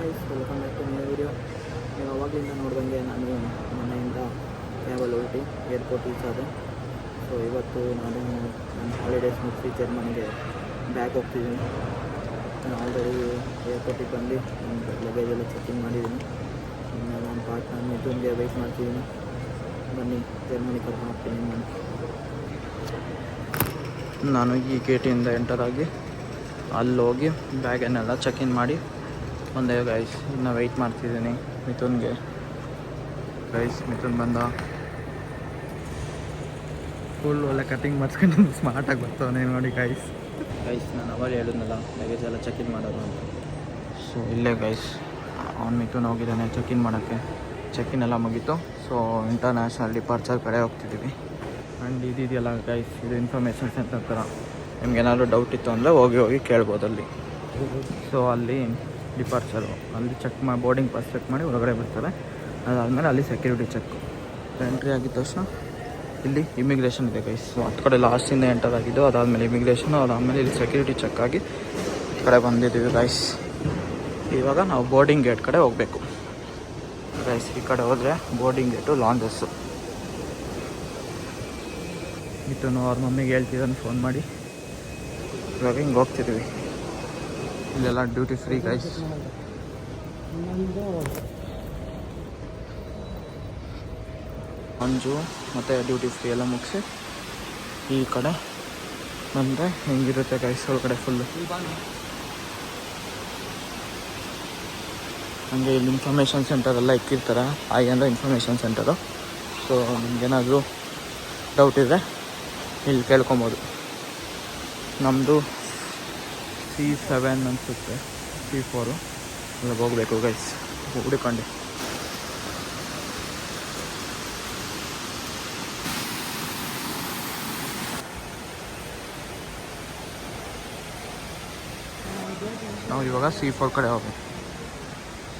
Guys welcome back to new video ನೀವು ಅವಾಗಲಿಂದ ನೋಡ್ದಂಗೆ ನಾನು ಮನೆಯಿಂದ ಕ್ಯಾಬಲ್ಲಿ ಹೊರಟಿ ಏರ್ಪೋರ್ಟ್ ರೀಚ್ ಆದೆ. ಸೊ ಇವತ್ತು ನಾನು ನನ್ನ ಹಾಲಿಡೇಸ್ ಮುಗಿಸಿ ಜರ್ಮನಿಗೆ ಬ್ಯಾಗ್ ಹೋಗ್ತಿದ್ದೀನಿ. ನಾನು ಆಲ್ರೆಡಿ ಏರ್ಪೋರ್ಟಿಗೆ ಬಂದು ನನ್ನ ಲಗೇಜ್ ಎಲ್ಲ ಚೆಕಿಂಗ್ ಮಾಡಿದ್ದೀನಿ. ಇನ್ನು ನನ್ನ ಪಾರ್ಟ್ನರ್ ಮಿಥುನ್ಗೆ ವೆಯ್ಟ್ ಮಾಡ್ತಿದ್ದೀನಿ. ಬನ್ನಿ ಜರ್ಮನಿ ಕರ್ಕೊಂಡು ಹೋಗ್ತೀನಿ ನಾನು. ನಾನು ಈ ಗೇಟಿಂದ ಎಂಟರ್ ಆಗಿ ಅಲ್ಲಿ ಹೋಗಿ ಬ್ಯಾಗನ್ನೆಲ್ಲ ಚೆಕ್ ಇನ್ ಮಾಡಿ ಒಂದೇ ಗೈಸ್ ಇನ್ನು ವೆಯ್ಟ್ ಮಾಡ್ತಿದ್ದೀನಿ ಮಿಥುನ್ಗೆ. ಗೈಸ್ ಮಿಥುನ್ ಬಂದ. ಫುಲ್ ಒಳ್ಳೆ ಕಟಿಂಗ್ ಮಾಡಿಸ್ಕೊಂಡು ಸ್ಮಾರ್ಟಾಗಿ ಬರ್ತಾವೆ ನೋಡಿ ಗೈಸ್ ಗೈಸ್ ನಾನು ಅವಾಗ ಹೇಳಿದ್ನಲ್ಲ ಲಗೇಜ್ ಎಲ್ಲ ಚೆಕ್ ಇನ್ ಮಾಡೋದು ಅಂತ. ಸೊ ಇಲ್ಲೇ ಗೈಸ್ ಅವ್ನು ಮಿಥುನ್ ಹೋಗಿದ್ದಾನೆ ಚೆಕ್ ಇನ್ ಮಾಡೋಕ್ಕೆ. ಚೆಕ್ ಇನ್ ಎಲ್ಲ ಮುಗೀತು. ಸೊ ಇಂಟರ್ನ್ಯಾಷನಲ್ ಡಿಪಾರ್ಚರ್ ಕಡೆ ಹೋಗ್ತಿದ್ದೀವಿ ಆ್ಯಂಡ್ ಇದಿದೆಯಲ್ಲ ಗೈಸ್ ಇದು ಇನ್ಫಾರ್ಮೇಷನ್ ಸೆಂಟರ್ ಥರ ಏನಾದರೂ ಡೌಟ್ ಇತ್ತು ಅಂದರೆ ಹೋಗಿ ಹೋಗಿ ಕೇಳ್ಬೋದು ಅಲ್ಲಿ. ಸೊ ಅಲ್ಲಿ ಡಿಪಾರ್ಚರು. ಅಲ್ಲಿ ಚೆಕ್ ಮಾಡಿ ಬೋರ್ಡಿಂಗ್ ಪಾಸ್ ಚೆಕ್ ಮಾಡಿ ಹೊರಗಡೆ ಬರ್ತಾರೆ. ಅದಾದಮೇಲೆ ಅಲ್ಲಿ ಸೆಕ್ಯೂರಿಟಿ ಚೆಕ್. ಎಂಟ್ರಿ ಆಗಿದ ತಕ್ಷಣ ಇಲ್ಲಿ ಇಮಿಗ್ರೇಷನ್ ಇದೆ ಗೈಸ್ ಹತ್ತು ಕಡೆ ಲಾಸ್ಟಿಂದ ಎಂಟರ್ ಆಗಿದ್ದು, ಅದಾದಮೇಲೆ ಇಮಿಗ್ರೇಷನ್ ಅದಾದಮೇಲೆ ಇಲ್ಲಿ ಸೆಕ್ಯೂರಿಟಿ ಚೆಕ್ ಆಗಿ ಕಡೆ ಬಂದಿದ್ದೀವಿ ಗೈಸ್ ಇವಾಗ ನಾವು ಬೋರ್ಡಿಂಗ್ ಗೇಟ್ ಕಡೆ ಹೋಗಬೇಕು. ಗೈಸ್ ಈ ಕಡೆ ಹೋದರೆ ಬೋರ್ಡಿಂಗ್ ಗೇಟು ಲಾಂಜಸ್ಸು ಇಟ್ಟು ಅವ್ರ ಮಮ್ಮಿಗೆ ಹೇಳ್ತಿದ್ದಾನೆ ಫೋನ್ ಮಾಡಿ. ಇವಾಗ ಹಿಂಗೆ ಹೋಗ್ತಿದ್ದೀವಿ. ಇಲ್ಲೆಲ್ಲ ಡ್ಯೂಟಿ ಫ್ರೀ ಗೈಸ್ ಮಂಜು ಮತ್ತು ಡ್ಯೂಟಿ ಫ್ರೀ ಎಲ್ಲ ಮುಗಿಸಿ ಈ ಕಡೆ ಬಂದರೆ ಹೆಂಗಿರುತ್ತೆ ಗೈಸ್ ಒಳಗಡೆ ಫುಲ್ಲು ಹಾಗೆ ಇಲ್ಲಿ ಇನ್ಫಾರ್ಮೇಷನ್ ಸೆಂಟರ್ ಎಲ್ಲ ಇಕ್ಕಿರ್ತಾರೆ. ಹಾಗೆ ಅಂದರೆ ಇನ್ಫಾರ್ಮೇಷನ್ ಸೆಂಟರು ಸೊ ನಿಮ್ಗೇನಾದರೂ ಡೌಟ್ ಇದ್ದರೆ ಇಲ್ಲಿ ಕೇಳ್ಕೊಬೋದು. ನಮ್ಮದು ಸಿ ಸೆವೆನ್ ಅನಿಸುತ್ತೆ, ಸಿ ಫೋರು. ಅಲ್ಲಿಗೆ ಹೋಗಬೇಕು ಗೈಸ್ ಹುಡುಕೊಂಡೆ. ನಾವು ಇವಾಗ ಸಿ ಫೋರ್ ಕಡೆ ಹೋಗ್ಬೇಕು.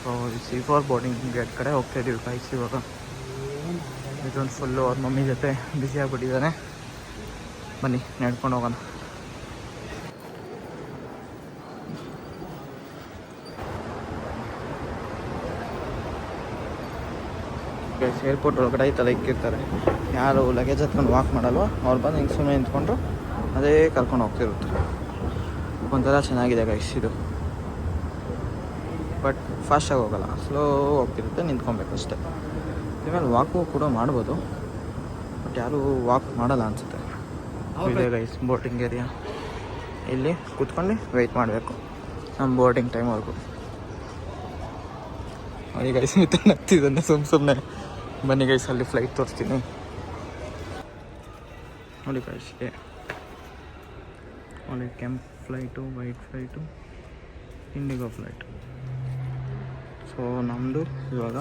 So C four boarding gate ಕಡೆ ಹೋಗ್ತಾ ಇದ್ದೀವಿ ಗೈಸ್ ಇವಾಗ. ಇದೊಂದು ಫುಲ್ಲು ಅವ್ರ ಮಮ್ಮಿ ಜೊತೆ ಬ್ಯುಸಿ ಆಗಿಬಿಟ್ಟಿದ್ದಾನೆ. ಬನ್ನಿ, ನಡ್ಕೊಂಡು ಹೋಗೋಣ. ಏರ್ಪೋರ್ಟ್ ಒಳಗಡೆ ಈ ಥರ ಇಕ್ಕಿರ್ತಾರೆ. ಯಾರು ಲಗೇಜ್ ಹತ್ಕೊಂಡು ವಾಕ್ ಮಾಡಲ್ವೋ ಅವ್ರು ಬಂದು ಹಿಂಗೆ ಸುಮ್ಮನೆ ನಿಂತ್ಕೊಂಡು ಅದೇ ಕರ್ಕೊಂಡು ಹೋಗ್ತಿರುತ್ತೆ. ಒಂಥರ ಚೆನ್ನಾಗಿದೆ ಗೈಸ್ ಇದು. ಬಟ್ ಫಾಸ್ಟಾಗಿ ಹೋಗಲ್ಲ ಸ್ಲೋ ಹೋಗ್ತಿರುತ್ತೆ ನಿಂತ್ಕೊಬೇಕು ಅಷ್ಟೇ. ಇಮೇಲೆ ವಾಕು ಕೂಡ ಮಾಡ್ಬೋದು ಬಟ್ ಯಾರೂ ವಾಕ್ ಮಾಡಲ್ಲ ಅನಿಸುತ್ತೆ. ಇದೆ ಗೈಸ್ ಬೋಟಿಂಗ್ ಏರಿಯಾ ಇಲ್ಲಿ ಕೂತ್ಕೊಂಡು ವೆಯ್ಟ್ ಮಾಡಬೇಕು. ನಮ್ಮ ಬೋಟಿಂಗ್ ಟೈಮ್ವರೆಗೂ ಈಗ ನಗ್ತಿದ್ದಾನೆ ಸುಮ್ಮ ಸುಮ್ಮನೆ ಬನ್ನಿ ಗೈಸ್ ಅಲ್ಲಿ ಫ್ಲೈಟ್ ತೋರಿಸ್ತೀನಿ. ನೋಡಿ ಗೈಸ್ ಇದೆ. ನೋಡಿ ಕೆಂಪ್ flight white flight IndiGo flight so ನಮ್ಮದು ಇವಾಗ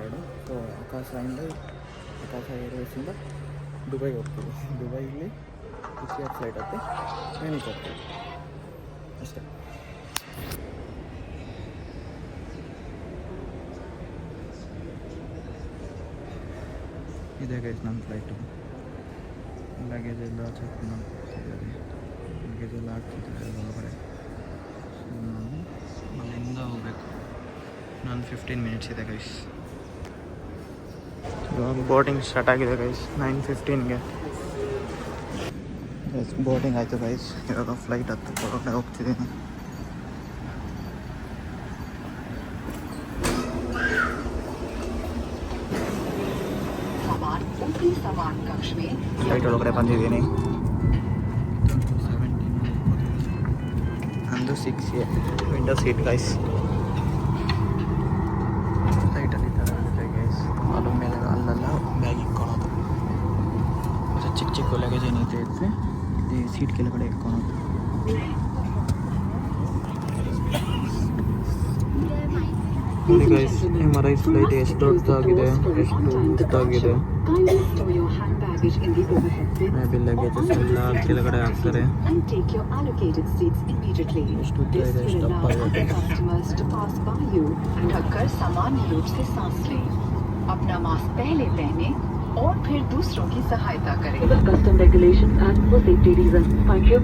ಎರಡು. ಸೊ ಆಕಾಶದಿಂದ ಆಕಾಶ ಏರ್ವೇಸಿಂದ ದುಬೈಗೆ ಹೋಗ್ತೀವಿ. ದುಬೈಲಿ ಇತಿಯಾಡ್ ಫ್ಲೈಟ್ ಹತ್ತಿ ಏನಕ್ಕೆ ಹೋಗ್ತೀವಿ ಅಷ್ಟೇ. ಇದೆ ಗೈಸ್ ನಮ್ಮ ಫ್ಲೈಟು ಲಗೇಜ್ ಎಲ್ಲ ಚೆಕ್ ಮಾಡ್ತಿದ್ದಾರೆ ಲಗೇಜ್ ಎಲ್ಲ ಹಾಕ್ತಿದ್ದಾರೆ ಒಳಗಡೆ. ಸೊ ನಾವು ಅಲ್ಲಿಂದ ಹೋಗ್ಬೇಕು. ನಾನು ಫಿಫ್ಟೀನ್ ಮಿನಿಟ್ಸ್ ಇದೆ ಗೈಸ್ ಬೋಟಿಂಗ್ ಸ್ಟಾರ್ಟ್ ಆಗಿದೆ ಗೈಸ್ ನೈನ್ ಫಿಫ್ಟೀನ್ಗೆ ಬೋಟಿಂಗ್ ಆಯಿತು ಗೈಸ್ ಇವಾಗ ಫ್ಲೈಟ್ ಹತ್ತು ಹೊರಗಡೆ ಹೋಗ್ತಿದ್ದೀನಿ. ಫ್ಲೈಟ್ ಒಳಗಡೆ ಬಂದಿದ್ದೀನಿ. ನಂದು ಸಿಕ್ಸ್ ವಿಂಡೋ ಸೀಟ್ ಗೈಸ್ ಫ್ಲೈಟಲ್ಲಿ ಥರ ಗೈಸ್ ಅದ್ರ ಮೇಲೆ ಅಲ್ಲೆಲ್ಲ ಬ್ಯಾಗ್ ಇಕ್ಕೊಳೋದು ಮತ್ತು ಚಿಕ್ಕ ಚಿಕ್ಕ ಲಗೇಜ್ ಏನೈತೆ ಇದ್ರೆ ಈ ಸೀಟ್ ಕೆಳಗಡೆ ಇಕ್ಕೊಳೋದು ನೋಡಿ ಗೈಸ್ ನಿಮ್ಮ ಐ ಫ್ಲೈಟ್ ಎಷ್ಟು ದೊಡ್ಡದಾಗಿದೆ, ಎಷ್ಟು ಉದ್ದಾಗಿದೆ luggage in the overhead bin. मैं भी लगेज इसमें लाल के लग रहा है अक्सर है and take your allocated seats immediately. This will allow other customers to pass by you. ढककर सामान्य रूप से सांस लें अपना मास्क पहले पहने और फिर दूसरों की सहायता करें custom regulation and for safety reason thank you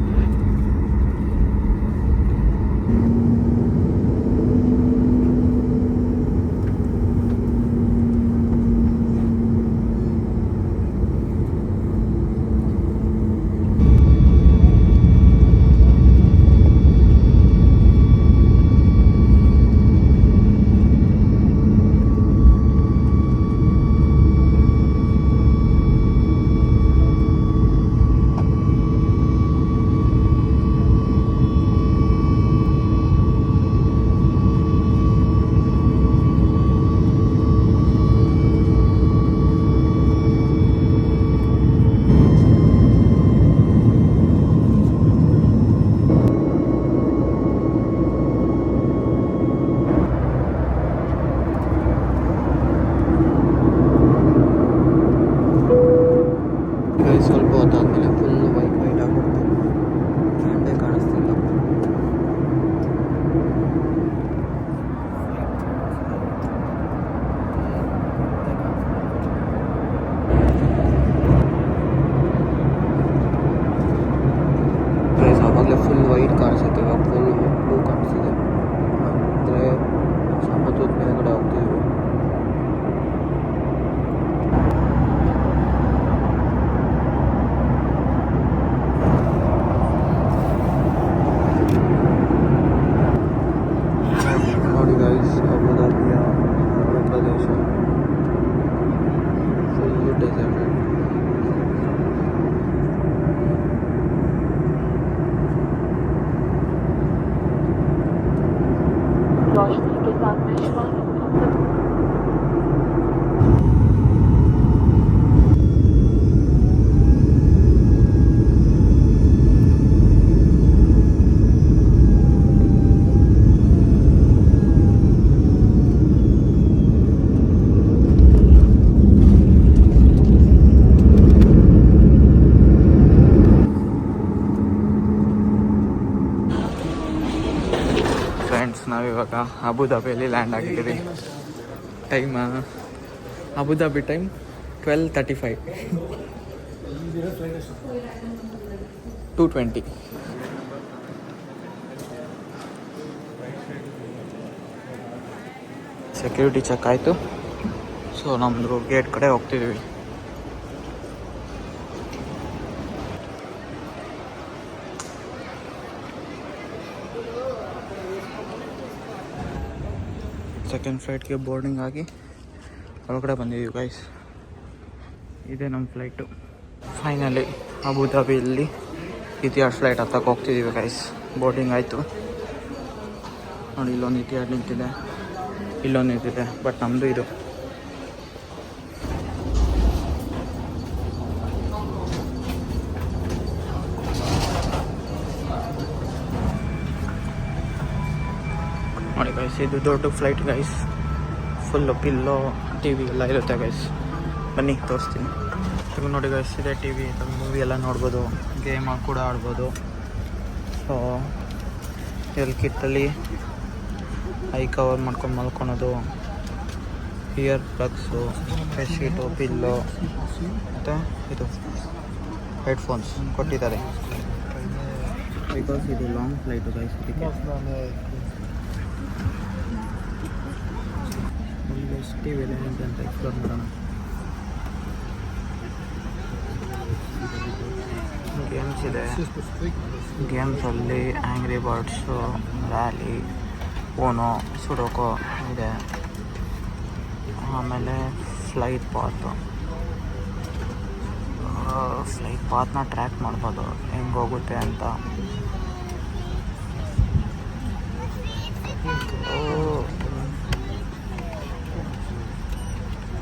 full deserted friends ನಾವಿವಾಗ ಅಬುದಾಬಿಯಲ್ಲಿ ಲ್ಯಾಂಡ್ ಆಗಿದ್ದೀವಿ. Time Abu Dhabi time twelve thirty five two twenty security check ಆಯಿತು. ಸೊ ನಮ್ಮದು ಗೇಟ್ ಕಡೆ ಹೋಗ್ತಿದ್ದೀವಿ ಸೆಕೆಂಡ್ ಫ್ಲೈಟ್ಗೆ ಬೋರ್ಡಿಂಗ್ ಆಗಿ ಒಳಗಡೆ ಬಂದಿದ್ದೀವಿ ಗೈಸ್ ಇದೇ ನಮ್ಮ ಫ್ಲೈಟು ಫೈನಲಿ ಅಬುದಾಬಿಯಲ್ಲಿ ಇತಿಹಾಸ ಫ್ಲೈಟ್ ಹತ್ತಕ್ಕೆ ಹೋಗ್ತಿದ್ದೀವಿ ಗೈಸ್ ಬೋರ್ಡಿಂಗ್ ಆಯಿತು. ನೋಡಿ, ಇಲ್ಲೊಂದು ಇತಿಹಾಸ ನಿಂತಿದೆ. ಇಲ್ಲೊಂದು ನಿಂತಿದೆ ಬಟ್ ನಮ್ಮದು ಇದು. ಗೈಸ್ ಇದು ದೊಡ್ಡ flight guys full pillow T V ಎಲ್ಲ ಇರುತ್ತೆ ಗೈಸ್ ಬನ್ನಿ, ತೋರಿಸ್ತೀನಿ. ಇದು ನೋಡಿ ಗೈಸ್ ಇದೆ ಟಿ ವಿ ಮೂವಿ ಎಲ್ಲ ನೋಡ್ಬೋದು. ಗೇಮ್ ಕೂಡ ಆಡ್ಬೋದು. ಸೊ ಎಲ್ ಕಿಟ್ಟಲ್ಲಿ ಐ ಕವರ್ ಮಾಡ್ಕೊಂಡು ಮಲ್ಕೊಳೋದು. ಇಯರ್ ಪ್ಲಗ್ಸು ಬೆಡ್ಶೀಟು ಪಿಲ್ಲೋ ಮತ್ತು ಇದು ಹೆಡ್ಫೋನ್ಸ್ ಕೊಟ್ಟಿದ್ದಾರೆ. ಬಿಕಾಸ್ ಇದು ಲಾಂಗ್ ಫ್ಲೈಟು ಗೈಸ್ ಅದಕ್ಕೆ ಟಿ ವಿಯಲ್ಲಿ ಏನಿದೆ ಅಂತ ಎಕ್ಸ್ಪ್ಲೋರ್ ಮಾಡೋಣ ಗೇಮ್ಸ್ ಇದೆ ಗೇಮ್ಸಲ್ಲಿ angry birds rally UNO sudoku ಇದೆ. ಆಮೇಲೆ ಫ್ಲೈಟ್ ಪಾತು ಫ್ಲೈಟ್ ಪಾತ್ನ ಟ್ರ್ಯಾಕ್ ಮಾಡ್ಬೋದು. ಹೆಂಗೆ ಹೋಗುತ್ತೆ ಅಂತ.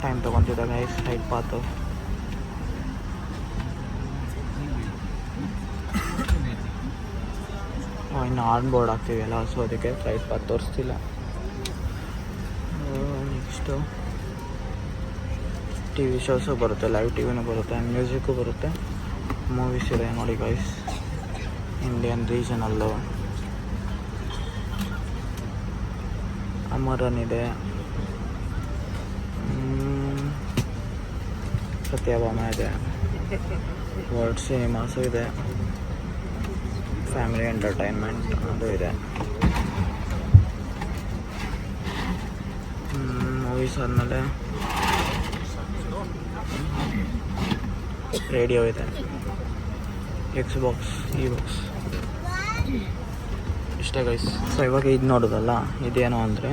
ಟೈಮ್ ತಗೊಂತಿದ್ದ ಗೈಸ್ ಹೈಟ್ ಪಾತು ಇನ್ನು ಆನ್ ಬೋರ್ಡ್ ಆಗ್ತೀವಲ್ಲ ಸೊ ಅದಕ್ಕೆ ಫ್ಲೈಟ್ ಪಾತ್ ತೋರಿಸ್ತಿಲ್ಲ. ನೆಕ್ಸ್ಟು ಟಿ ವಿ ಶೋಸು ಬರುತ್ತೆ ಲೈವ್ ಟಿ ವಿನೂ ಬರುತ್ತೆ ಮ್ಯೂಸಿಕ್ಕು ಬರುತ್ತೆ. ಮೂವೀಸ್ ಇದೆ ನೋಡಿ ಗೈಸ್ ಇಂಡಿಯನ್ ರೀಜನಲ್ಲು ಅಮರನ್ ಇದೆ ಮ್, ಸತ್ಯಭಾಮ ಇದೆ. ವರ್ಲ್ಡ್ ಸಿನಿಮಾಸು ಇದೆ. ಫ್ಯಾಮಿಲಿ ಎಂಟರ್ಟೈನ್ಮೆಂಟ್ ಅದು ಇದೆ. ಮೂವೀಸ್ ಆದಮೇಲೆ ರೇಡಿಯೋ ಇದೆ. ಎಕ್ಸ್ ಬಾಕ್ಸ್ ಈ ಬಾಕ್ಸ್ ಇಷ್ಟ ಗೈಸ್ ಸೊ ಇವಾಗ ಇದು ನೋಡೋದಲ್ಲ ಇದೇನು ಅಂದರೆ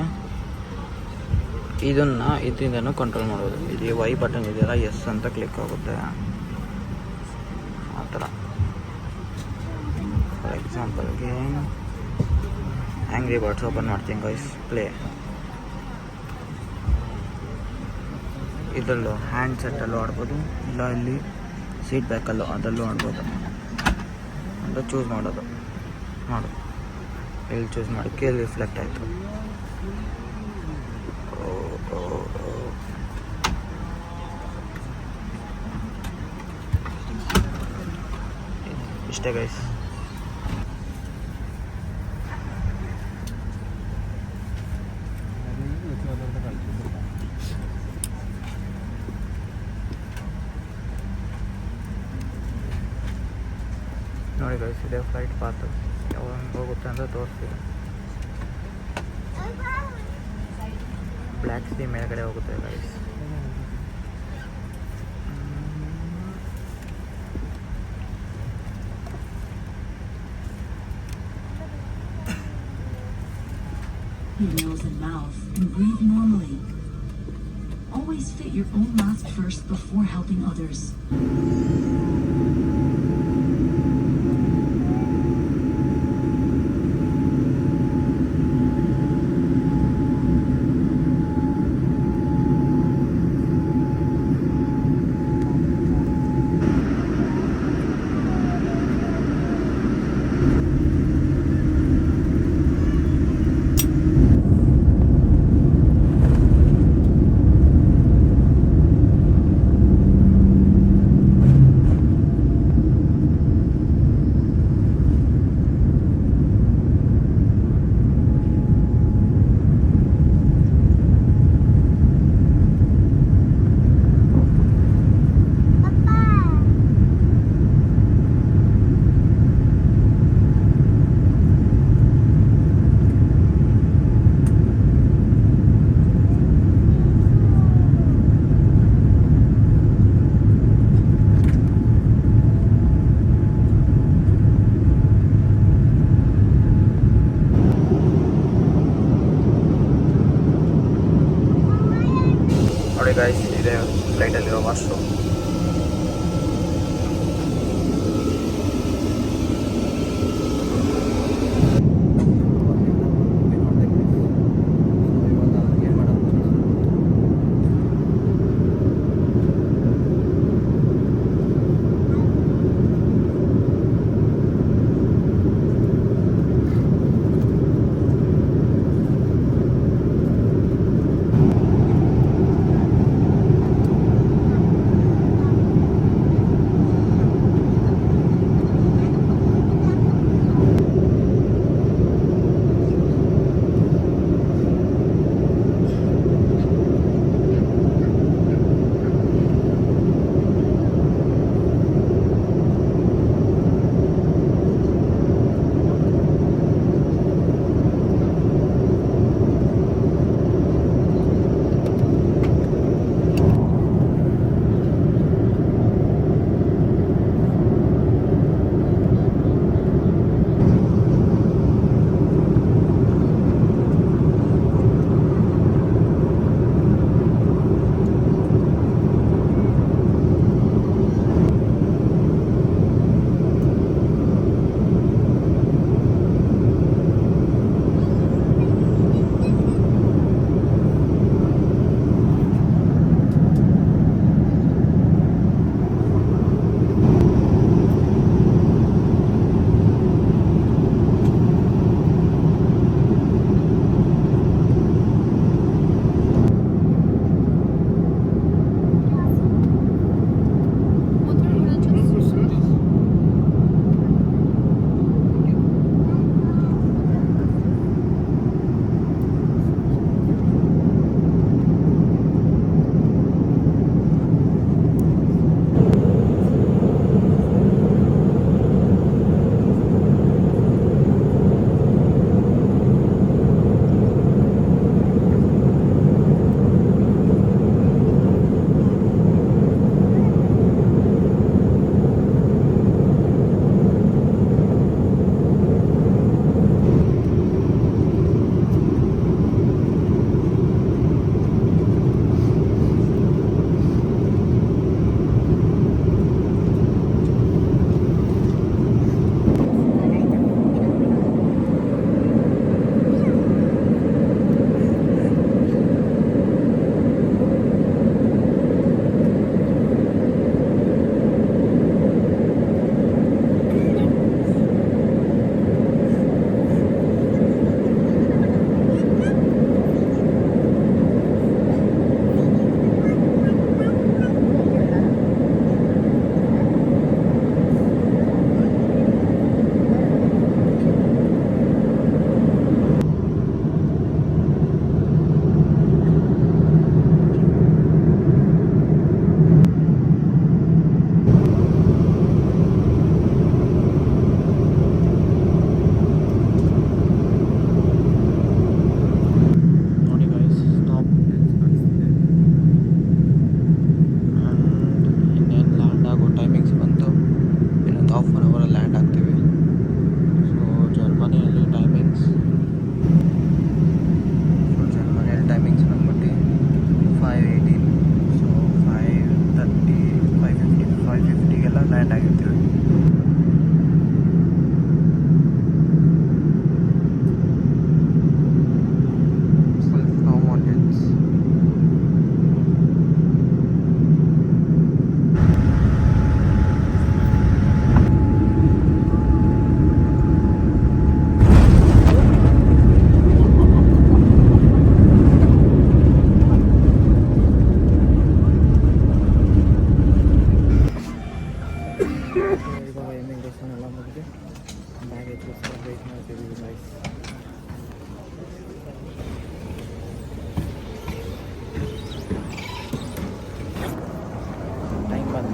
ಇದನ್ನು ಇದರಿಂದನೂ ಕಂಟ್ರೋಲ್ ಮಾಡ್ಬೋದು ಇದು ವೈ ಬಟನ್ ಇದೆಯಲ್ಲ? ಎಸ್ ಅಂತ ಕ್ಲಿಕ್ ಆಗುತ್ತೆ. ಆ ಥರ. ಫಾರ್ ಎಕ್ಸಾಂಪಲ್ಗೆ ಆ್ಯಂಗ್ರಿ ಬರ್ಡ್ಸ್ ಓಪನ್ ಮಾಡ್ತೀನಿ ಗೈಸ್ ಪ್ಲೇ ಇದರಲ್ಲೂ ಹ್ಯಾಂಡ್ ಸೆಟ್ಟಲ್ಲೂ ಆಡ್ಬೋದು. ಇಲ್ಲ ಇಲ್ಲಿ ಸೀಟ್ ಬ್ಯಾಕಲ್ಲೂ ಅದರಲ್ಲೂ ಆಡ್ಬೋದು. ಅಂತ ಚೂಸ್ ಮಾಡೋದು. ಮಾಡು. ಎಲ್ಲಿ ಚೂಸ್ ಮಾಡಿ. ಕೇಳಿ ರಿಫ್ಲೆಕ್ಟ್ ಆಯಿತು. ಇಷ್ಟೇ ಗೈಸ್ ನೋಡಿ ಗೈಸ್ ಇದೆ ಫ್ಲೈಟ್ ಪಾತ್ ಯಾವಾಗ ಹೋಗುತ್ತೆ ಅಂತ ತೋರಿಸ್ತೀವಿ ಬ್ಲ್ಯಾಕ್ ಸಿ ಮೇಲ್ಗಡೆ ಹೋಗುತ್ತೆ guys your nose and mouth and breathe normally. Always fit your own mask first before helping others.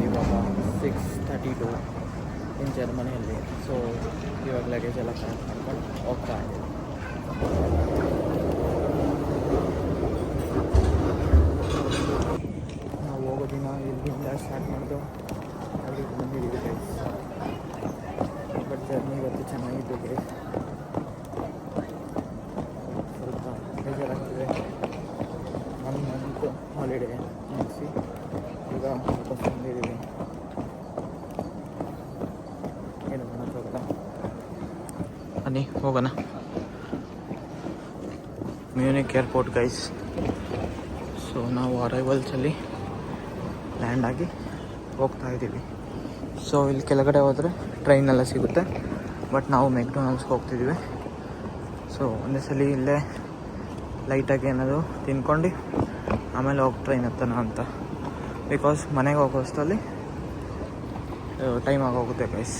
ಇವಾಗ ಸಿಕ್ಸ್ ತರ್ಟಿ ಟು ಇನ್ ಜರ್ಮನಿಯಲ್ಲಿ ಸೊ ಇವಾಗ ಲಗೇಜ್ ಎಲ್ಲ ಪ್ಯಾಕ್ ಮಾಡ್ಕೊಂಡು ಹೋಗ್ತಾ ಇದ್ದೀವಿ. ನಾವು ಹೋಗೋ ದಿನ ಇಲ್ಲಿಂದ ಸ್ಟಾರ್ಟ್ ಮಾಡಿದ್ದು ಅಲ್ಲಿ ಬಂದಿದ್ದೀವಿ ಬಟ್ ಜರ್ನಿ ಇವತ್ತು ಚೆನ್ನಾಗಿದ್ದೀವಿ ಬನ್ನಿ ಹೋಗೋಣ. ಮ್ಯೂನಿಕ್ ಏರ್ಪೋರ್ಟ್ ಗೈಸ್ ಸೊ ನಾವು ಅರೈವಲ್ಸಲ್ಲಿ ಲ್ಯಾಂಡ್ ಆಗಿ ಹೋಗ್ತಾ ಇದ್ದೀವಿ. ಸೊ ಇಲ್ಲಿ ಕೆಳಗಡೆ ಹೋದರೆ ಟ್ರೈನೆಲ್ಲ ಸಿಗುತ್ತೆ. ಬಟ್ ನಾವು ಮೆಕ್ಡೊನಾಲ್ಡ್ಸ್ಗೆ ಹೋಗ್ತಿದ್ದೀವಿ. ಸೊ ಒಂದೇ ಸಲ ಇಲ್ಲೇ ಲೈಟಾಗಿ ಏನಾದರೂ ತಿನ್ಕೊಂಡು ಆಮೇಲೆ ಹೋಗಿ ಟ್ರೈನ್ ಹತ್ತೋಣ ಅಂತ. ಬಿಕಾಸ್ ಮನೆಗೆ ಹೋಗೋಷ್ಟಲ್ಲಿ ಟೈಮ್ ಆಗೋಗುತ್ತೆ ಗೈಸ್